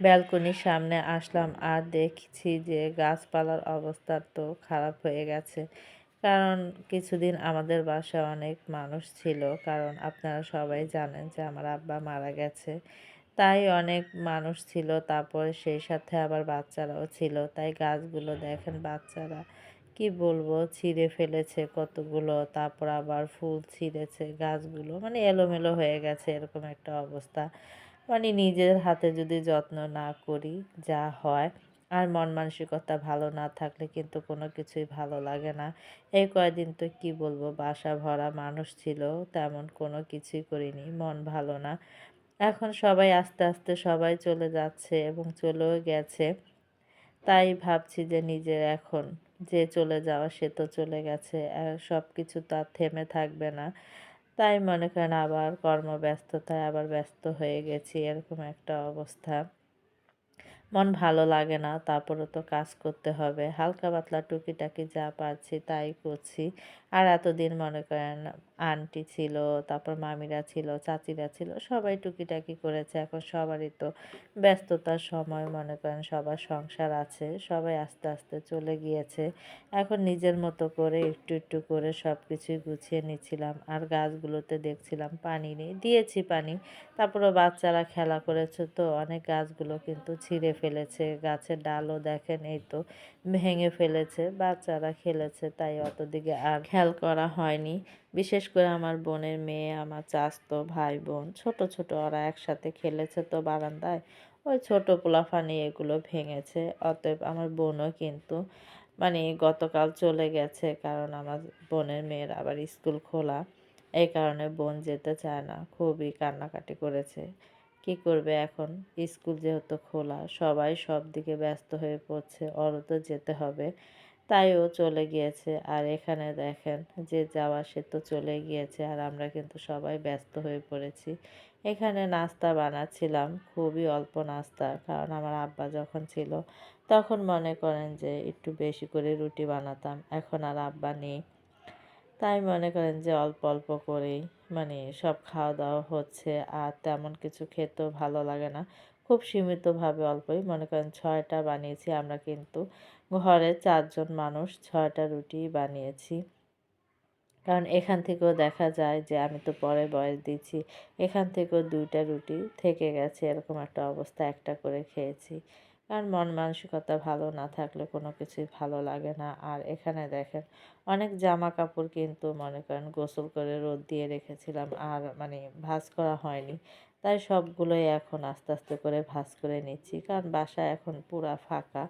ব্যালকনির সামনে আসলাম আর দেখছি যে গাছপালার অবস্থা তো খারাপ হয়ে গেছে। কারণ কিছুদিন আমাদের বাসায় অনেক মানুষ ছিল। কারণ আপনারা সবাই জানেন যে আমার আব্বা মারা গেছে। তাই অনেক মানুষ ছিল। তারপরে সেই সাথে আবার বাচ্চারাও ছিল। তাই গাছগুলো দেখেন বাচ্চারা কি বলব, ছিঁড়ে ফেলেছে কতগুলো। তারপর আবার ফুল ছিঁড়েছে গাছগুলো। মানে এলোমেলো হয়ে গেছে এরকম একটা অবস্থা। মানে নিজের হাতে যদি যত্ন না করি যা হয়, আর মন মানসিকতা ভালো না থাকলে কিন্তু কোনো কিছুই ভালো লাগে না। এই কয়দিন তো কি বলব, বাসা ভরা মানুষ ছিল, তেমন কোনো কিছুই করিনি, মন ভালো না। এখন সবাই আস্তে আস্তে সবাই চলে যাচ্ছে এবং চলেও গেছে। তাই ভাবছি যে নিজের এখন যে চলে যাওয়া সে তো চলে গেছে সব কিছু তার থেমে থাকবে না। তাই মনে করেন আবার কর্মব্যস্ততায় আবার ব্যস্ত হয়ে গেছি, এরকম একটা অবস্থা। মন ভালো লাগে না তারপরে তো কাজ করতে হবে। হালকা পাতলা টুকিটাকি যা পারছি তাই করছি। আর এতদিন মনে করেন আন্টি ছিল, তারপর মামিরা ছিল, চাচিরা ছিল, সবাই টুকিটাকি করেছে। এখন সবারই তো ব্যস্ততার সময়, মনে করেন সবার সংসার আছে, সবাই আস্তে আস্তে চলে গিয়েছে। এখন নিজের মতো করে একটু একটু করে সব কিছুই গুছিয়ে নিচ্ছিলাম। আর গাছগুলোতে দেখছিলাম পানি নেই, দিয়েছি পানি। তারপরে বাচ্চারা খেলা করেছে তো, অনেক গাছগুলো কিন্তু ছিঁড়ে ফেলেছে। গাছের ডালও দেখেন এই তো ভেঙে ফেলেছে, বাচ্চারা খেলেছে, তাই অত দিকে আর খেয়াল করা হয়নি। বিশেষ করে আমার বোনের মেয়ে, আমার চাস্তো ভাই বোন, ছোট ছোট ওরা একসাথে খেলেছে তো বারান্দায়। ওই ছোট পোলাফানি এগুলো ভেঙেছে। অতএব আমার বোনও কিন্তু মানে গতকাল চলে গেছে কারণ আমার বোনের মেয়ের আবার স্কুল খোলা। এই কারণে বোন যেতে চায় না, খুবই কান্নাকাটি করেছে। কি করবে এখন? স্কুল যেহেতু খোলা, সবাই সব দিকে ব্যস্ত হয়ে পড়ছে, ওরও তো যেতে হবে। তাই ও চলে গিয়েছে। আর এখানে দেখেন যে যাওয়া, সে তো চলে গিয়েছে। আর আমরা কিন্তু সবাই ব্যস্ত হয়ে পড়েছি। এখানে নাস্তা বানাচ্ছিলাম, খুবই অল্প নাস্তা। কারণ আমার আব্বা যখন ছিল, তখন মনে করেন যে একটু বেশি করে রুটি বানাতাম। এখন আর আব্বা নেই। তাই মনে করেন যে অল্প অল্প করেই মানে সব খাওয়া দাওয়া হচ্ছে। আর তেমন কিছু খেতেও ভালো লাগে না। খুব সীমিতভাবে অল্পই। মনে করেন ছয়টা বানিয়েছি আমরা কিন্তু। ঘরে চারজন মানুষ, ছয়টা রুটি বানিয়েছি। কারণ এখান থেকেও দেখা যায় যে আমি তো পরে বয়স দিচ্ছি এখান থেকেও দুইটা রুটি থেকে গেছে, এরকম একটা অবস্থা একটা করে খেয়েছি। কারণ মন মানসিকতা ভালো না থাকলে কোনো কিছুই ভালো লাগে না। আর এখানে দেখেন, অনেক জামা কাপড় কিন্তু মনে করেন গোসল করে রোদ দিয়ে রেখেছিলাম, আর মানে ভাজ করা হয়নি। তাই সবগুলোই এখন আস্তে আস্তে করে ভাজ করে নিচ্ছি। কারণ বাসা এখন পুরা ফাঁকা।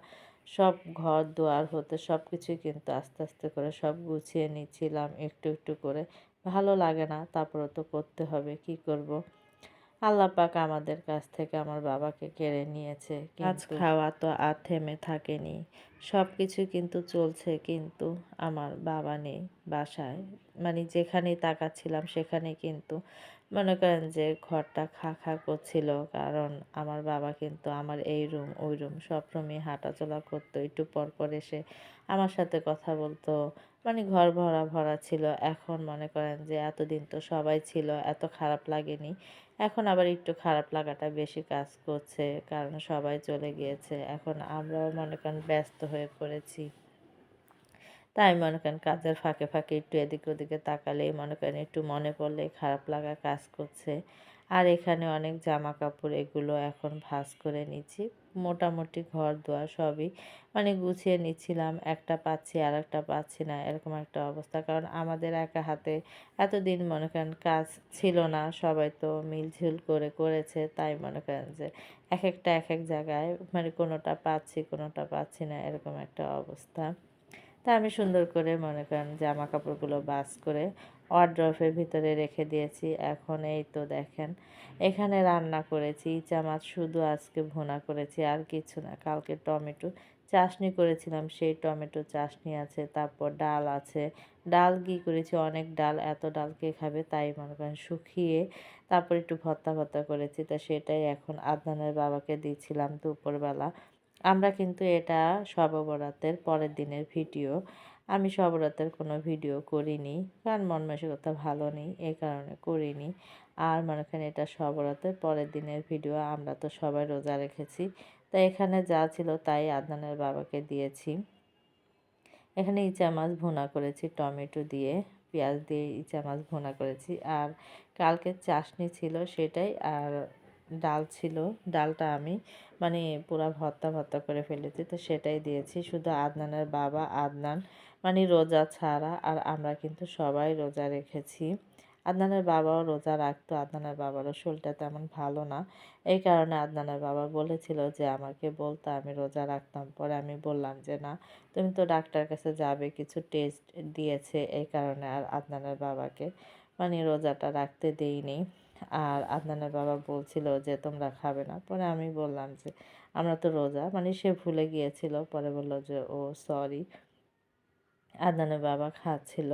সব ঘর দুয়ার হতে সব কিছুই কিন্তু আস্তে আস্তে করে সব গুছিয়ে নিচ্ছিলাম একটু একটু করে। ভালো লাগে না তারপরে তো করতে হবে কি করব। আল্লাহ পাক আমাদের কাছ থেকে আমার বাবাকে কেড়ে নিয়েছে কাজ খাওয়া তো আর থেমে থাকেনি। সব কিছু কিন্তু চলছে কিন্তু আমার বাবা নেই বাসায়। মানে যেখানেই তাকাচ্ছিলাম সেখানে কিন্তু মনে করেন যে ঘরটা খা খা করছিল, কারণ আমার বাবা কিন্তু আমার এই রুম ওই রুম সব রুমে হাঁটাচলা করতো। একটু পর পর এসে আমার সাথে কথা বলতো। মানে ঘর ভরা ভরা ছিল। এখন মনে করেন যে এতদিন তো সবাই ছিল, এত খারাপ লাগেনি। এখন আবার একটু খারাপ লাগাটা বেশি কাজ করছে, কারণ সবাই চলে গিয়েছে। এখন আমরাও মনে করেন ব্যস্ত হয়ে পড়েছি। তাই মনে করেন কাজের ফাঁকে ফাঁকে একটু এদিক ওদিকে তাকালেই মনে করেন একটু মনে পড়লে খারাপ লাগা কাজ করছে। আর এখানে অনেক জামা কাপড় এগুলো এখন ভাস করে নিচ্ছি। মোটামুটি ঘর দোয়া সবই মানে গুছিয়ে নিচ্ছিলাম। একটা পাচ্ছি আর একটা পাচ্ছি না, এরকম একটা অবস্থা। কারণ আমাদের একা হাতে এতদিন মনে করেন কাজ ছিল না, সবাই তো মিলঝুল করে করেছে। তাই মনে করেন যে এক একটা এক এক জায়গায় মানে কোনোটা পাচ্ছি কোনোটা পাচ্ছি না, এরকম একটা অবস্থা। তা আমি সুন্দর করে মনে করেন জামা কাপড়গুলো বাস করে ওয়ার্ড্রফের ভিতরে রেখে দিয়েছি। এখন এই তো দেখেন, এখানে রান্না করেছি ইচা মাছ শুধু আজকে ভুনা করেছি, আর কিছু না। কালকে টমেটো চাশনি করেছিলাম, সেই টমেটো চাশনি আছে, তারপর ডাল আছে। ডাল কী করেছি? অনেক ডাল, এত ডাল কে খাবে তাই মনে করেন শুকিয়ে তারপর একটু ভর্তা ভর্তা করেছি। তা সেটাই এখন আদনানের বাবাকে দিয়েছিলাম দুপুরবেলা। আমরা কিন্তু এটা সববরাতের পরের দিনের ভিডিও। আমি সবরাতের কোনো ভিডিও করিনি, কারণ মন মানসিকতা ভালো নেই এই কারণে করিনি। আর মনে করেন এটা সবরাতের পরের দিনের ভিডিও, আমরা তো সবাই রোজা রেখেছি। তাই এখানে যা ছিল তাই আদনানের বাবাকে দিয়েছি। এখানে ইচা মাছ ভুনা করেছি, টমেটো দিয়ে, পেঁয়াজ দিয়ে ইচা মাছ ভুনা করেছি। আর কালকের চাশনি ছিল সেটাই, আর ডাল ছিল, ডালটা আমি মানে পুরো ভর্তা ভর্তা করে ফেলেছি, তো সেটাই দিয়েছি। শুধু আদনানের বাবা আদনান মানে রোজা ছাড়া আর আমরা কিন্তু সবাই রোজা রেখেছি। আদনানের বাবাও রোজা রাখতো, আদনানের বাবারও শরীরটা তেমন ভালো না। এই কারণে আদনানের বাবা বলেছিল যে, আমাকে বলতো আমি রোজা রাখতাম। পরে আমি বললাম যে, না, তুমি তো ডাক্তার কাছে যাবে, কিছু টেস্ট দিয়েছে। এই কারণে আর আদনানের বাবাকে মানে রোজাটা রাখতে দেইনি। আর আদনানের বাবা বলছিল যে, তোমরা খাবে না। পরে আমি বললাম যে, আমরা তো রোজা। মানে সে ভুলে গিয়েছিল। পরে বলল যে, ও, সরি। আদনানের বাবা খাচ্ছিল।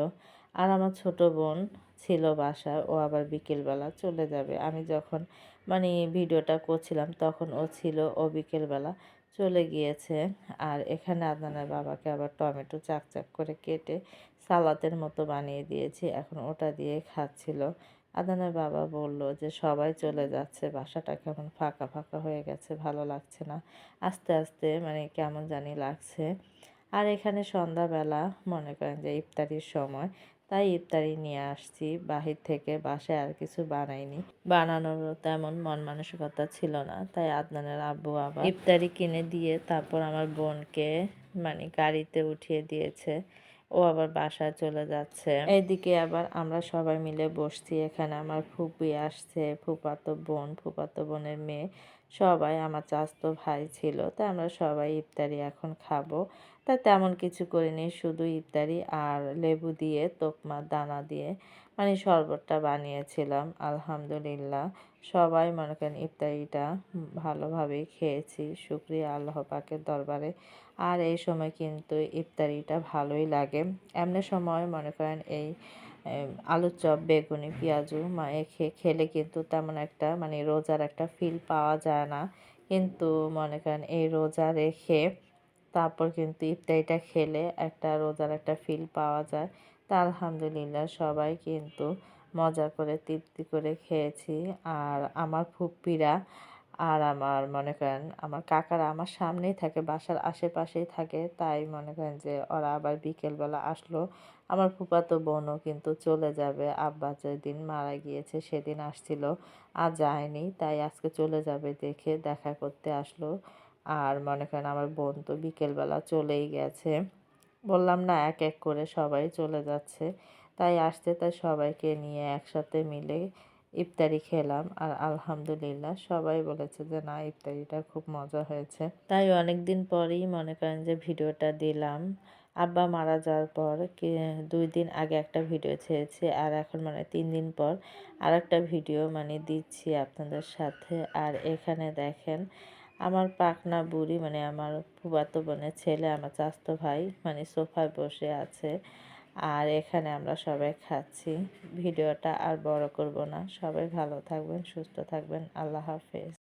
আর আমার ছোট বোন ছিল বাসা ও আবার বিকেলবেলা চলে যাবে। আমি যখন মানে ভিডিওটা করছিলাম, তখন ও ছিল। ও বিকেলবেলা চলে গিয়েছে। আর এখানে আদনানের বাবাকে আবার টমেটো চাক চাক করে কেটে সালাতের মতো বানিয়ে দিয়েছি। এখন ওটা দিয়ে খাচ্ছিল। আদানের বাবা বলল যে, সবাই চলে যাচ্ছে। বাসাটা কেমন ফাঁকা ফাঁকা হয়ে গেছে, ভালো লাগছে না। আস্তে আস্তে মানে কেমন জানি লাগছে। আর এখানে সন্ধ্যাবেলা মনে করেন যে, ইফতারির সময়। তাই ইফতারি নিয়ে আসছি। বাহির থেকে বাসায় আর কিছু বানাইনি। বানানোর তেমন মন মানসিকতা ছিল না। তাই আদনানের আব্বু আবার ইফতারি কিনে দিয়ে তারপর আমার বোনকে মানে গাড়িতে উঠিয়ে দিয়েছে। ও আবার বাসায় চলে যাচ্ছে। এইদিকে আবার আমরা সবাই মিলে বসছি। এখানে আমার ফুপি আসছে, ফুপাতো বোন, ফুপাতো বোনের মেয়ে। সবাই আমার চাস্তো ভাই ছিল, তা আমরা সবাই ইফতারি এখন খাব। তা তেমন কিছু করিনি, শুধু ইফতারি আর লেবু দিয়ে, তোকমা, দানা দিয়ে মানে শরবতটা বানিয়েছিলাম, আলহামদুলিল্লাহ। সবাই মনে করেন ইফতারিটা ভালোভাবেই খেয়েছি। শুক্রিয়া আল্লাহ পাকের দরবারে। আর এই সময় কিন্তু ইফতারিটা ভালোই লাগে। এমনি সময় মনে করেন এই আলুর চপ, বেগুনি, পেঁয়াজু খেলে কিন্তু তেমন একটা মানে রোজার একটা ফিল পাওয়া যায় না। কিন্তু মনে করেন এই রোজা রেখে তারপর কিন্তু ইফতারিটা খেলে একটা রোজার একটা ফিল পাওয়া যায়। তা আলহামদুলিল্লাহ সবাই কিন্তু মজা করে, তৃপ্তি করে খেয়েছি। আর আমার ফুপ্পিরা আর আমার মনে করেন আমার কাকারা আমার সামনেই থাকে, বাসার আশেপাশেই থাকে। তাই মনে করেন যে ওরা আবার বিকেলবেলা আসলো। আমার ফুপাতো বোনও কিন্তু চলে যাবে। আব্বা যেদিন মারা গিয়েছে সেদিন আসছিল। আর যায়নি, তাই আজকে চলে যাবে দেখে দেখা করতে আসলো। আর মনে করেন আমার বোন তো বিকেলবেলা চলেই গেছে। বললাম না, এক এক করে সবাই চলে যাচ্ছে। তাই আসতে তাই সবাইকে নিয়ে একসাথে মিলে ইফতারি খেলাম আর আলহামদুলিল্লাহ সবাই বলেছে যে না, ইফতারিটা খুব মজা হয়েছে। তাই অনেক দিন পরেই মনে করেন যে ভিডিওটা দিলাম। আব্বা মারা যাওয়ার পর দুই দিন আগে একটা ভিডিও ছেড়েছি আর এখন মানে তিন দিন পর আর একটা ভিডিও মানে দিচ্ছি আপনাদের সাথে। আর এখানে দেখেন আমার পাকনা বুড়ি মানে আমার ফুবাতো বোনের ছেলে, আমার চাস্তো ভাই মানে সোফায় বসে আছে। আর এখানে আমরা সবাই খাচ্ছি। ভিডিওটা আর বড় করব না। সবাই ভালো থাকবেন, সুস্থ থাকবেন। আল্লাহ হাফেজ।